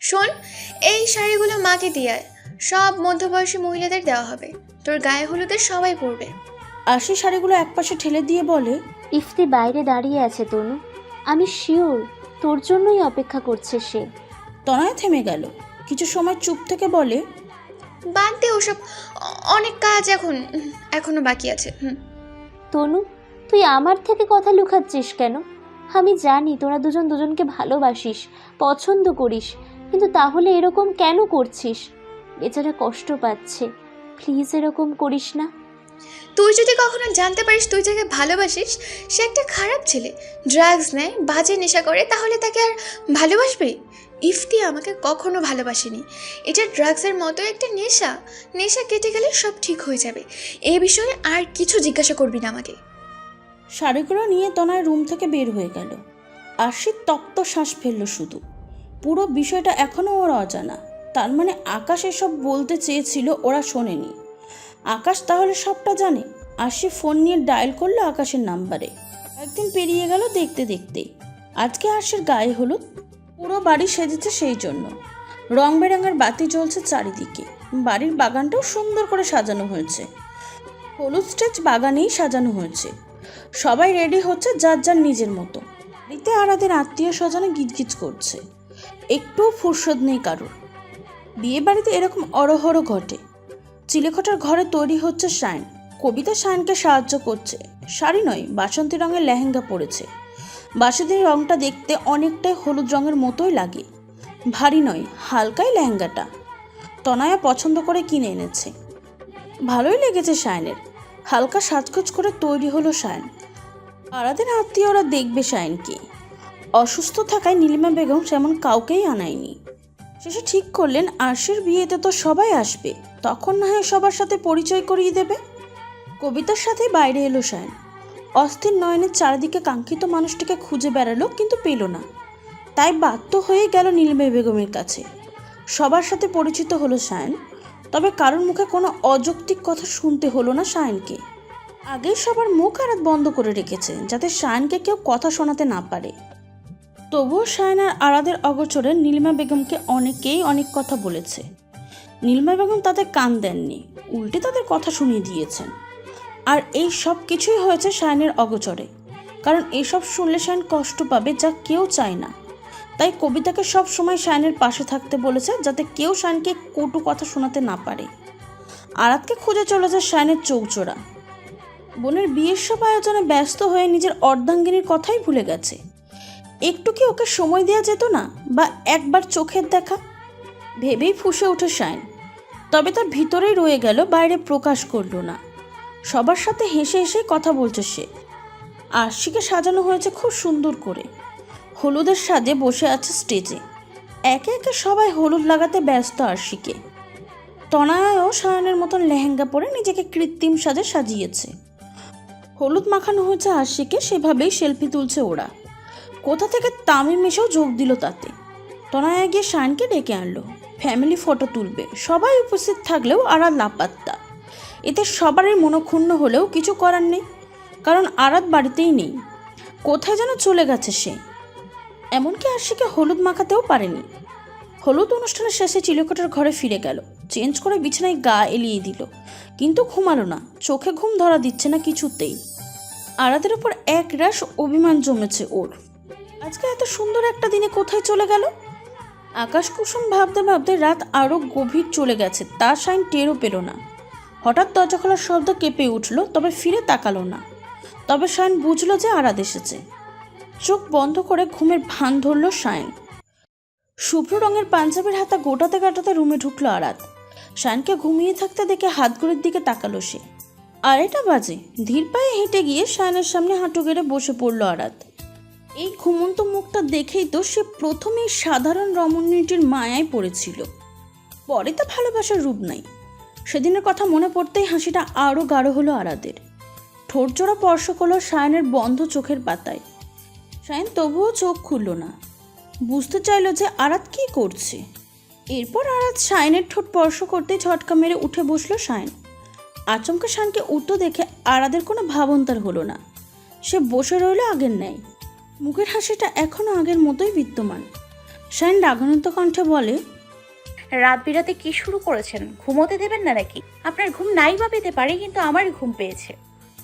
শোন এই শাড়িগুলো মাকে দিয়ে আয়। সব মধ্যবয়সী মহিলাদের দেওয়া হবে। তোর গায়ে হলুদের সবাই পরবে। আশি শাড়িগুলো একপাশে ঠেলে দিয়ে বলে ইফতি বাইরে দাঁড়িয়ে আছে তনু। আমি শিওর তোর জন্যই অপেক্ষা করছে সে। তনয়া থেমে গেল। কিছু সময় চুপ থেকে বলে বাদ দে ওসব অনেক কাজ এখন এখনও বাকি আছে হুম। তনু তুই আমার থেকে কথা লুকাচ্ছিস কেন? আমি জানি তোরা দুজন দুজনকে ভালোবাসিস পছন্দ করিস কিন্তু তাহলে এরকম কেন করছিস? বেচারা কষ্ট পাচ্ছে। প্লিজ এরকম করিস না। তুই যদি কখনো জানতে পারিস তুই যাকে ভালোবাসিস সে একটা খারাপ ছেলে। ড্রাগস নেয় বাজে নেশা করে তাহলে তাকে আর ভালোবাসবে? ইফতি আমাকে কখনো ভালোবাসেনি। এটা ড্রাগসের মতো একটা নেশা। নেশা কেটে গেলে সব ঠিক হয়ে যাবে। এ বিষয়ে আর কিছু জিজ্ঞাসা করবি না আমাকে। শাড়িগুলো নিয়ে তনয় রুম থেকে বের হয়ে গেল। আশি তপ্ত শ্বাস ফেলল শুধু। পুরো বিষয়টা এখনও ওর অজানা। তার মানে আকাশ এসব বলতে চেয়েছিল ওরা শোনেনি। আকাশ তাহলে সবটা জানে। আর সে ফোন নিয়ে ডায়াল করল আকাশের নাম্বারে। একদিন পেরিয়ে গেল দেখতে দেখতে। আজকে আশির গায়ে হলুদ। পুরো বাড়ি সেজেছে সেই জন্য। রং বেরঙের বাতি জ্বলছে চারিদিকে। বাড়ির বাগানটাও সুন্দর করে সাজানো হয়েছে। হলুদ স্টেজ বাগানেই সাজানো হয়েছে। সবাই রেডি হচ্ছে যার যার নিজের মতো। বাড়িতে আরাদের আত্মীয় স্বজনে গিজগিজ করছে। একটুও ফুরসদ নেই কারোর। বিয়ে বাড়িতে এরকম অরহর ঘটে। চিলেকোঠার ঘরে তৈরি হচ্ছে শাইন। কবিতা শাইনকে সাহায্য করছে। শাড়ি নয়, বাসন্তী রঙের লেহেঙ্গা পরেছে। বাসন্তীর রঙটা দেখতে অনেকটাই হলুদ রঙের মতোই লাগে। ভারী নয়, হালকাই লেহেঙ্গাটা। তনয়া পছন্দ করে কিনে এনেছে। ভালোই লেগেছে শাইনের। হালকা সাজগোজ করে তৈরি হলো শায়ন আরাদের আত্মীয়রা দেখবে শায়নকে অসুস্থ থাকায় নীলিমা বেগম সেমন কাউকেই আনায়নি। শেষে ঠিক করলেন, আরশির বিয়েতে তো সবাই আসবে, তখন না হয় সবার সাথে পরিচয় করিয়ে দেবে? কবিতার সাথে বাইরে এলো শায়ন অস্থির নয়নের চারিদিকে কাঙ্ক্ষিত মানুষটিকে খুঁজে বেড়ালো, কিন্তু পেল না। তাই বাধ্য হয়ে গেল নীলিমা বেগমের কাছে। সবার সাথে পরিচিত হলো শায়ন তবে কারোর মুখে কোনো অযৌক্তিক কথা শুনতে হলো না শায়নকে আগেই সবার মুখ আরাত বন্ধ করে রেখেছে, যাতে শায়নকে কেউ কথা শোনাতে না পারে। তবুও শায়ন আর আরাদের অগোচরে নীলিমা বেগমকে অনেকেই অনেক কথা বলেছে। নীলিমা বেগম তাদের কান দেননি, উল্টে তাদের কথা শুনিয়ে দিয়েছেন। আর এই সব কিছুই হয়েছে শায়নের অগোচরে। কারণ এসব শুনলে শায়ন কষ্ট পাবে যা কেউ চায় না। তাই কবিতাকে সব সময় শায়নের পাশে থাকতে বলেছে যাতে কেউ শায়নকে কটু কথা শোনাতে না পারে। আরাতকে খুঁজে চলেছে শায়নের চৌচোরা। বোনের বিয়ের সব আয়োজনে ব্যস্ত হয়ে নিজের অর্ধাঙ্গিনীর কথাই ভুলে গেছে। একটু কি ওকে সময় দেওয়া যেত না? বা একবার চোখের দেখা? ভেবেই ফুসে ওঠে শায়ন তবে তার ভিতরেই রয়ে গেল, বাইরে প্রকাশ করল না। সবার সাথে হেসে হেসে কথা বলছে সে। আরশিকে সাজানো হয়েছে খুব সুন্দর করে। হলুদের সাজে বসে আছে স্টেজে। একে একে সবাই হলুদ লাগাতে ব্যস্ত আরশিকে। তনায়ও সায়নের মতন লেহেঙ্গা পরে নিজেকে কৃত্রিম সাজে সাজিয়েছে। হলুদ মাখানো হয়েছে আরশিকে, সেভাবেই সেলফি তুলছে ওরা। কোথা থেকে তামিম এসেও যোগ দিল তাতে? তনয়া গিয়ে শায়নকে ডেকে আনলো। ফ্যামিলি ফটো তুলবে। সবাই উপস্থিত থাকলেও আরাত লাপাত্তা। এতে সবারই মনক্ষুণ্ণ হলেও কিছু করার নেই। কারণ আরাত বাড়িতেই নেই। কোথায় যেন চলে গেছে সে। এমনকি আরশিকে হলুদ মাখাতেও পারেনি। হলুদ অনুষ্ঠানের শেষে চিলেকোটার ঘরে ফিরে গেল। চেঞ্জ করে বিছানায় গা এলিয়ে দিল। কিন্তু ঘুমালো না। চোখে ঘুম ধরা দিচ্ছে না কিছুতেই। আরাদের ওপর এক রাশ অভিমান জমেছে ওর। আজকে এত সুন্দর একটা দিনে কোথায় চলে গেল? আকাশ কুসুম ভাবতে ভাবতে রাত আরও গভীর চলে গেছে তা শাইন টেরও পেল না। হঠাৎ দরজা খোলার শব্দ কেঁপে উঠল, তবে ফিরে তাকালো না। তবে শায়ন বুঝলো যে আরাদ এসেছে। চোখ বন্ধ করে ঘুমের ভান ধরল শায়ন শুভ্র রঙের পাঞ্জাবের হাতা গোটাতে কাটাতে রুমে ঢুকলো আরাত শায়নকে ঘুমিয়ে থাকতে দেখে হাতগুলির দিকে তাকালো সে। আড়াইটা বাজে, ধীর পায়ে হেঁটে গিয়ে শায়নের সামনে হাঁটু গেড়ে বসে পড়ল আরাত এই ঘুমন্ত মুখটা দেখেই তো সে প্রথমেই সাধারণ রমণীটির মায়ায় পড়েছিল। পরে তো ভালোবাসার রূপ নাই। সেদিনের কথা মনে পড়তেই হাসিটা আরও গাঢ় হলো আরাদের। ঠোঁটজোড়া স্পর্শ করল সায়নের বন্ধ চোখের পাতায়। সায়ন তবুও চোখ খুলল না। বুঝতে চাইলো যে আরাত কি করছে। এরপর আরাত সায়নের ঠোঁট স্পর্শ করতেই ঝটকা মেরে উঠে বসল সায়ন। আচমকা শানকে উঠতে দেখে আরাদের কোনো ভাবন্তার হলো না। সে বসে রইল আগের ন্যায়। মুখের হাসিটা এখনও আগের মতোই বিদ্যমান। শাইন রাগান্বিত কণ্ঠে বলে রাত বিরাতে কি শুরু করেছেন? ঘুমোতে দেবেন না নাকি? আপনার ঘুম নাই বা পেতে পারে কিন্তু আমার ঘুম পেয়েছে।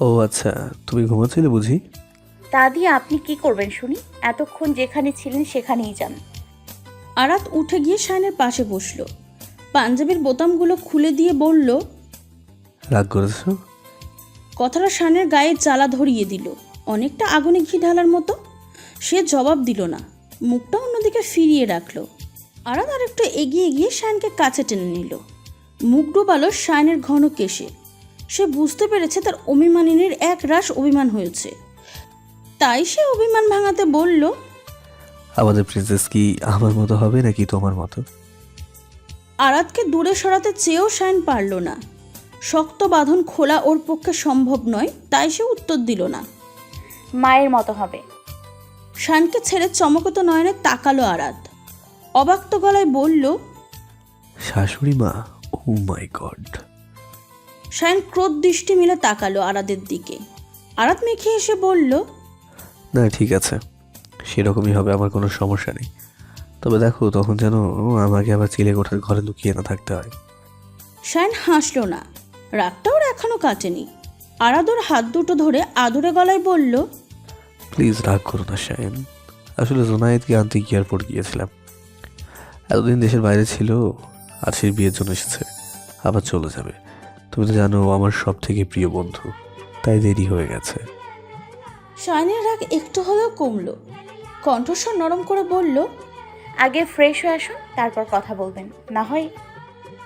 ও আচ্ছা তুমি ঘুমাচ্ছিলে বুঝি? তা দিয়ে আপনি কি করবেন শুনি? এতক্ষণ যেখানে ছিলেন সেখানেই যান। আরাত উঠে গিয়ে শাইনের পাশে বসল। পাঞ্জাবির বোতামগুলো খুলে দিয়ে বলল রাগ করেছ? কথাটা শানের গায়ে জ্বালা ধরিয়ে দিল। অনেকটা আগুনে ঘি ঢালার মতো সে জবাব দিল না। মুখটা অন্যদিকে ফিরিয়ে রাখল। আরাত আর একটু এগিয়ে গিয়ে শায়নকে কাছে টেনে নিল। মুখ ডোবালো শায়নের ঘন কেশে। সে বুঝতে পেরেছে তার অভিমানিনীর এক রাশ অভিমান হয়েছে। তাই সে অভিমান ভাঙাতে বলল আমাদের প্রিন্সেস কি আমার মতো হবে নাকি তোমার মতো? আরাতকে দূরে সরাতে চেয়েও শাইন পারল না। শক্ত বাঁধন খোলা ওর পক্ষে সম্ভব নয় তাই সে উত্তর দিল না। মায়ের মতো হবে। শানকে ছেড়ে চমকত নয়নে তাকালো আরাত। অবাক্ত গলায় বলল শাশুড়ি মা ও মাই গড। শায়ন ক্রোধ দৃষ্টি মিলে তাকালো আরাদের দিকে। আরাত মেখে এসে বলল না ঠিক আছে সেরকমই হবে আমার কোনো সমস্যা নেই। তবে দেখো তখন যেন আমাকে আবার চিলে কোঠার ঘরে লুকিয়ে না থাকতে হয়। শায়ন হাসলো না। রাগটা ওর এখনও কাটেনি। আরাদোর হাত দুটো ধরে আদুরে গলায় বলল প্লিজ রাগ করো না শায়ন আসলে জোনায়েতকে আনতে এয়ারপোর্ট গিয়েছিলাম? এতদিন দেশের বাইরে ছিল আর সেই বিয়ের জন্য এসেছে আবার চলে যাবে। তুমি তো জানো আমার সব থেকে প্রিয় বন্ধু তাই দেরি হয়ে গেছে। শায়নের রাগ একটু হলেও কমলো। কণ্ঠস্বর নরম করে বলল আগে ফ্রেশ হয়ে আসুন তারপর কথা বলবেন। না হয়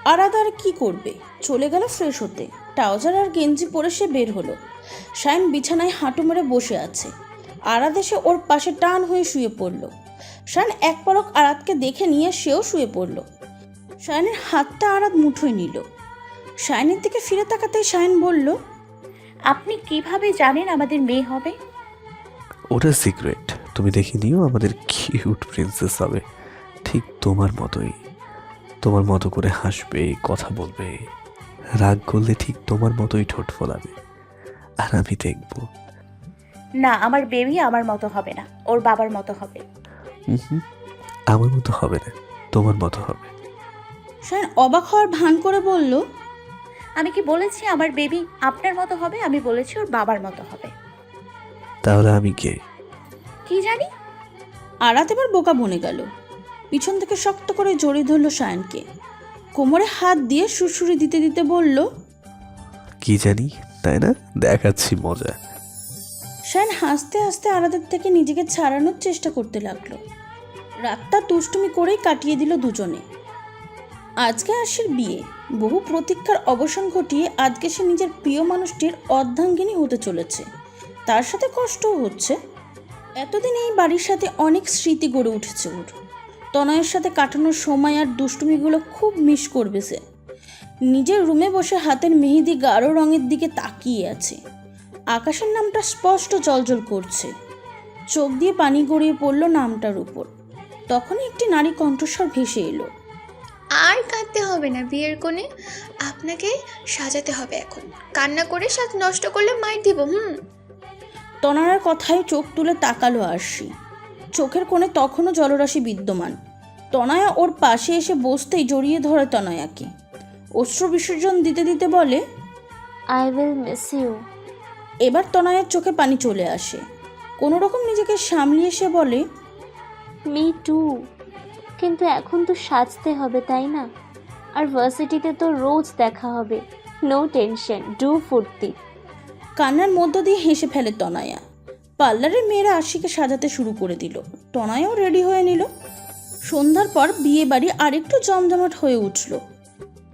আরাদ আর কি করবে? চলে গেল ফ্রেশ হতে। ট্রাউজার আর গেঞ্জি পরে সে বের হলো। শায়ন বিছানায় হাঁটু মেরে বসে আছে। আরাদ এসে ওর পাশে টান হয়ে শুয়ে পড়ল। শায়ন এক পলক আরাদকে দেখে নিয়ে সেও শুয়ে পড়ল। শায়নের হাতটা আরাদ মুঠোয় নিল। শায়নের দিকে ফিরে তাকাতেই শায়ন বলল আপনি কীভাবে জানেন আমাদের মেয়ে হবে? ওটা সিক্রেট। তুমি দেখে নিও আমাদের কিউট প্রিন্সেস হবে। ঠিক তোমার মতোই। তোমার মতো করে হাসবে কথা বলবে। রাগ করলে ঠিক তোমার মতোই ঠোঁট ফোলাবে। আর আমি দেখব। না আমার বেবি আমার মতো হবে না ওর বাবার মতো হবে। হুম আমার মতো হবে না তোমার মতো হবে। শায়ন অবাক হওয়ার ভান করে বলল আমি কি বলেছি আমার বেবি আপনার মতো হবে? আমি বলেছি ওর বাবার মতো হবে। তাহলে আমি কে? কি জানি? আরাত এবার বোকা বনে গেল। পিছন থেকে শক্ত করে জড়িয়ে ধরল শায়নকে কোমরে হাত দিয়ে সুরসুরি দিতে দিতে বলল কি জানি তাই না? দেখাচ্ছি মজা। শায়ন হাসতে হাসতে আরাদের থেকে নিজেকে ছাড়ানোর চেষ্টা করতে লাগল। রাতটা দুষ্টুমি করেই কাটিয়ে দিল দুজনে। আজকে আশির বিয়ে। বহু প্রতীক্ষার অবসান ঘটিয়ে আজকে সে নিজের প্রিয় মানুষটির অর্ধাঙ্গিনী হতে চলেছে। তার সাথে কষ্টও হচ্ছে। এতদিন এই বাড়ির সাথে অনেক স্মৃতি গড়ে উঠেছে ওর। তনয়ের সাথে কাটানোর সময় আর দুষ্টুমিগুলো খুব মিস করবে সে। নিজের রুমে বসে হাতের মেহেদি গাঢ় রঙের দিকে তাকিয়ে আছে। আকাশের নামটা স্পষ্ট জলজল করছে। চোখ দিয়ে পানি গড়িয়ে পড়ল নামটার উপর। তখনই একটি নারী কণ্ঠস্বর ভেসে এলো। আর কাঁদতে হবে না বিয়ের কোণে আপনাকে সাজাতে হবে এখন। কান্না করে সাজ নষ্ট করলে মাইর দিব হুম? তনারার কথায় চোখ তুলে তাকালো আরশি। চোখের কোণে তখনও জলরাশি বিদ্যমান। তনয়া ওর পাশে এসে বসতেই জড়িয়ে ধরে তনয়াকে। অশ্রু বিসর্জন দিতে দিতে বলে আই উইল মিস ইউ এবার তনয়ার চোখে পানি চলে আসে। কোনো রকম নিজেকে সামলিয়ে সে বলে মি টু কিন্তু এখন তো সাজতে হবে তাই না? আর ভার্সিটিতে তো রোজ দেখা হবে। নো টেনশন ডু ফুর্তি। কান্নার মধ্য দিয়ে হেসে ফেলে তনয়া। পার্লারের মেয়েরা আশিকে সাজাতে শুরু করে দিল। তনয়াও রেডি হয়ে নিল। সন্ধ্যার পর বিয়ে বাড়ি আরেকটু জমজমাট হয়ে উঠল।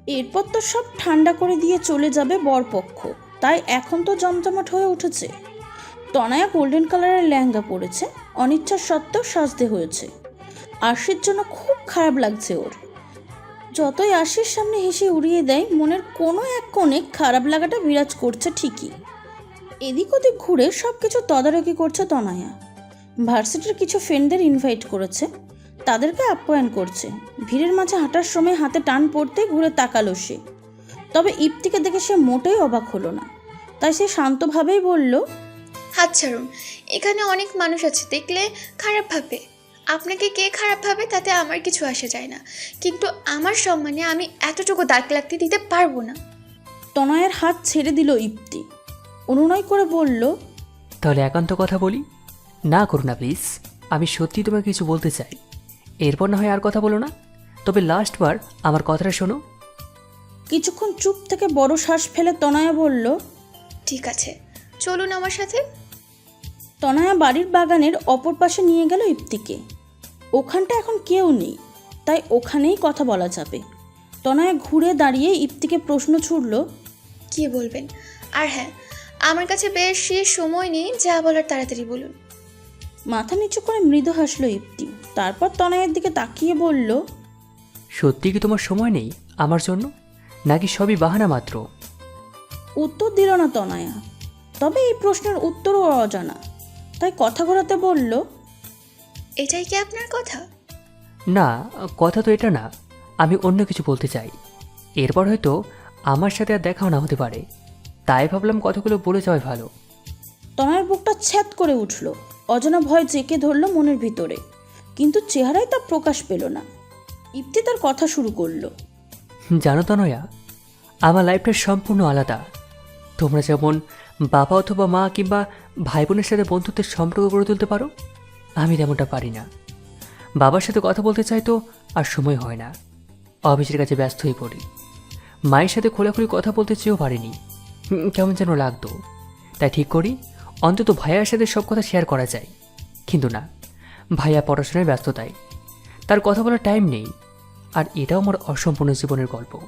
এরপর তো সব ঠান্ডা করে দিয়ে চলে যাবে বরপক্ষ। তাই এখন তো জমজমাট হয়ে উঠেছে। তনয়া গোল্ডেন কালারের লেহেঙ্গা পরেছে, অনিচ্ছা সত্ত্বেও সাজতে হয়েছে। আশির জন্য খুব খারাপ লাগছে ওর। যতই আশির সামনে হেসে উড়িয়ে দেয়, মনের কোনো এক কোণে খারাপ লাগাটা বিরাজ করছে ঠিকই। এদিক ওদিক ঘুরে সব কিছু তদারকি করছে তনায়া। ভার্সিটির কিছু ফ্রেন্ডদের ইনভাইট করেছে, তাদেরকে আপ্যায়ন করছে। ভিড়ের মাঝে হাঁটার সময় হাতে টান পড়তেই ঘুরে তাকালো সে। তবে ইপ্তিকে দেখে সে মোটেই অবাক হলো না। তাই সে শান্তভাবেই বলল হাত ছাড়ুন এখানে অনেক মানুষ আছে দেখলে খারাপ ভাবে আপনাকে কে খারাপ ভাবে তাতে আমার কিছু আসে যায় না। কিন্তু আমার সম্মানে আমি এতটুকু দাগ লাগতে দিতে পারব না। তনয়ের হাত ছেড়ে দিল ইপ্তি অনুনয় করে বলল তাহলে একান্ত কথা বলি? না করো না প্লিজ। আমি সত্যি তোমাকে কিছু বলতে চাই। এরপর না হয় আর কথা বলো না। তবে লাস্টবার আমার কথাটা শোনো। কিছুক্ষণ চুপ থেকে বড় শ্বাস ফেলে তনয়া বলল ঠিক আছে চলুন আমার সাথে। তনয়া বাড়ির বাগানের অপর পাশে নিয়ে গেল ইপ্তিকে ওখানটা এখন কেউ নেই তাই ওখানেই কথা বলা যাবে। তনয়া ঘুরে দাঁড়িয়ে ইপ্তিকে প্রশ্ন ছুড়ল কি বলবেন? আর হ্যাঁ আমার কাছে বেশি সময় নেই যা বলার তাড়াতাড়ি বলুন। মাথা নিচু করে মৃদু হাসল ইপ্তি তারপর তনয়ের দিকে তাকিয়ে বলল সত্যি কি তোমার সময় নেই আমার জন্য? নাকি সবই বাহানা মাত্র? উত্তর দিল না তনয়া। তবে এই প্রশ্নের উত্তরও অজানা। তাই কথা ঘোরাতে বলল এটাই কি আপনার কথা? না কথা তো এটা না। আমি অন্য কিছু বলতে চাই। এরপর হয়তো আমার সাথে আর দেখাও না হতে পারে। তাই ভাবলাম কথাগুলো বলে যাওয়াই ভালো। তনয়ের বুকটা ছ্যাদ করে উঠল। অজানা ভয় জেঁকে ধরল মনের ভিতরে। কিন্তু চেহারায় তা প্রকাশ পেল না। ইপ্তি তার কথা শুরু করল জানো তনয়া আমার লাইফটা সম্পূর্ণ আলাদা। তোমরা যেমন বাবা অথবা মা কিংবা ভাই বোনের সাথে বন্ধুত্বের সম্পর্ক গড়ে তুলতে পারো, আমি তেমনটা পারি না। বাবার সাথে কথা বলতে চাই তো আর সময় হয় না। অফিসের কাছে ব্যস্ত হয়ে পড়ি। মায়ের সাথে খোলাখুলি কথা বলতে চেয়েও পারিনি। কেমন যেন লাগতো। তাই ঠিক করি, অন্তত ভাইয়ার সাথে সব কথা শেয়ার করা যায়। কিন্তু না, ভাইয়া পড়াশোনায় ব্যস্ততায় তার কথা বলার টাইম নেই। আর এটাও আমার অসম্পূর্ণ জীবনের গল্প।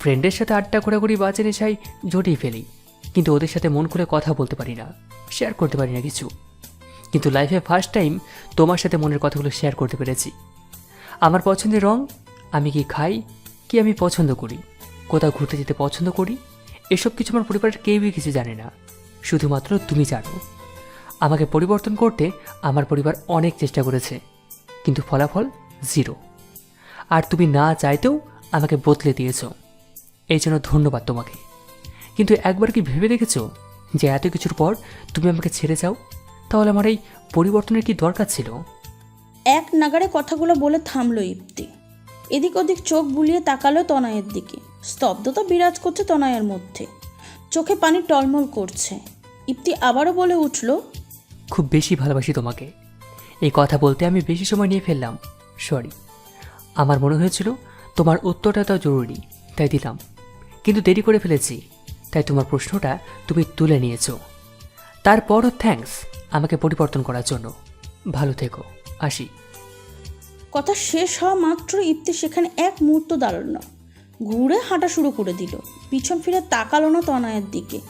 ফ্রেন্ডের সাথে আড্ডা ঘোরাঘুরি বাজে নেশাই জটিয়ে ফেলি। কিন্তু ওদের সাথে মন খুলে কথা বলতে পারি না শেয়ার করতে পারি না কিছু। কিন্তু লাইফে ফার্স্ট টাইম তোমার সাথে মনের কথাগুলো শেয়ার করতে পেরেছি। আমার পছন্দের রং, আমি কি খাই, কি আমি পছন্দ করি, কোথাও ঘুরতে যেতে পছন্দ করি, এসব কিছু আমার পরিবারের কেউই কিছু জানে না। শুধুমাত্র তুমি জানো। আমাকে পরিবর্তন করতে আমার পরিবার অনেক চেষ্টা করেছে, কিন্তু ফলাফল জিরো আর তুমি না চাইতেও আমাকে বদলে দিয়েছ। এই জন্য ধন্যবাদ তোমাকে। কিন্তু একবার কি ভেবে দেখেছ যে এত কিছুর পর তুমি আমাকে ছেড়ে যাও? তাহলে আমার এই পরিবর্তনের কি দরকার ছিল? এক নাগারে কথাগুলো বলে থামলো ইপ্তি। এদিক ওদিক চোখ বুলিয়ে তাকালো তনয়ের দিকে। স্তব্ধতা বিরাজ করছে তনয়ের মধ্যে। চোখে পানি টলমল করছে। ইপ্তি আবারও বলে উঠল খুব বেশি ভালোবাসি তোমাকে। এই কথা বলতে আমি বেশি সময় নিয়ে ফেললাম। সরি আমার মনে হয়েছিল তোমার উত্তরটা তাও জরুরি তাই দিলাম। কিন্তু দেরি করে ফেলেছি। তাই তোমার প্রশ্নটা তুমি তুলে নিয়েছ। তারপরও থ্যাঙ্কস আমাকে পরিবর্তন করার জন্য। ভালো থেকো। আসি। কথা শেষ হওয়া মাত্র ইপ্তি সেখানে এক মুহূর্ত দাঁড়াল। না ঘুরে হাঁটা শুরু করে দিল। পিছন ফিরে তাকালো না তনয়ের দিকে।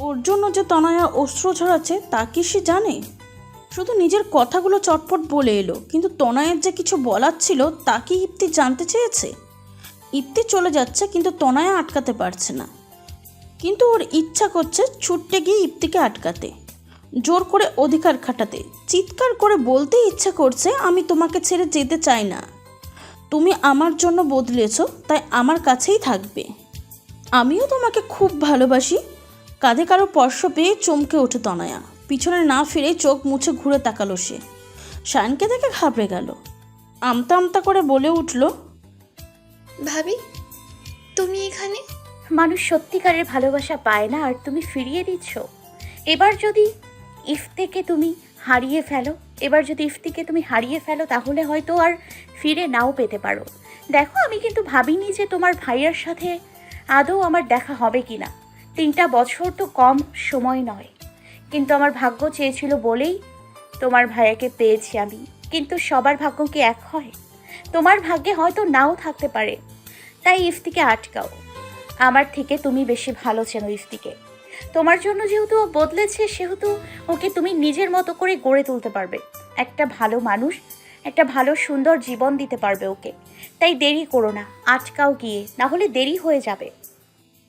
ওর জন্য যে তনয়া অস্ত্র ছড়াচ্ছে, তা কি সে জানে? শুধু নিজের কথাগুলো চটপট বলে এলো, কিন্তু তনয়ের যে কিছু বলার ছিল, তা কি ইপ্তি জানতে চেয়েছে? ইপ্তি চলে যাচ্ছে, কিন্তু তনয়া আটকাতে পারছে না। কিন্তু ওর ইচ্ছা করছে ছুটতে গিয়ে ইপ্তিকে আটকাতে। জোর করে অধিকার খাটাতে। চিৎকার করে বলতে ইচ্ছা করছে, আমি তোমাকে ছেড়ে যেতে চাই না। তুমি আমার জন্য বদলেছ, তাই আমার কাছেই থাকবে। আমিও তোমাকে খুব ভালোবাসি। কাঁধে কারও স্পর্শ পেয়ে চমকে ওঠে তনয়া। পিছনে না ফিরে চোখ মুছে ঘুরে তাকালো সে। শায়নকে দেখে ঘাবড়ে গেল। আমতা আমতা করে বলে উঠল ভাবি, তুমি এখানে? মানুষ সত্যিকারের ভালোবাসা পায় না, আর তুমি ফিরিয়ে দিচ্ছ। এবার যদি ইফতেকে তুমি হারিয়ে ফেলো, এবার যদি ইফতিকে তুমি হারিয়ে ফেলো, তাহলে হয়তো আর ফিরে নাও পেতে পারো। দেখো, আমি কিন্তু ভাবিনি যে তোমার ভাইয়ার সাথে আদৌ আমার দেখা হবে কি না তিনটা বছর তো কম সময় নয়। কিন্তু আমার ভাগ্য চেয়েছিল বলেই তোমার ভাইয়াকে পেয়েছি আমি। কিন্তু সবার ভাগ্য কি এক হয়? তোমার ভাগ্যে হয়তো নাও থাকতে পারে। তাই ইফতিকে আটকাও। আমার থেকে তুমি বেশি ভালো চেনো ইফতিকে। তোমার জন্য যেহেতু ও বদলেছে, সেহেতু ওকে তুমি নিজের মতো করে গড়ে তুলতে পারবে। একটা ভালো মানুষ, একটা ভালো সুন্দর জীবন দিতে পারবে ওকে। তাই দেরি করো না, আটকাও গিয়ে না হলে দেরি হয়ে যাবে।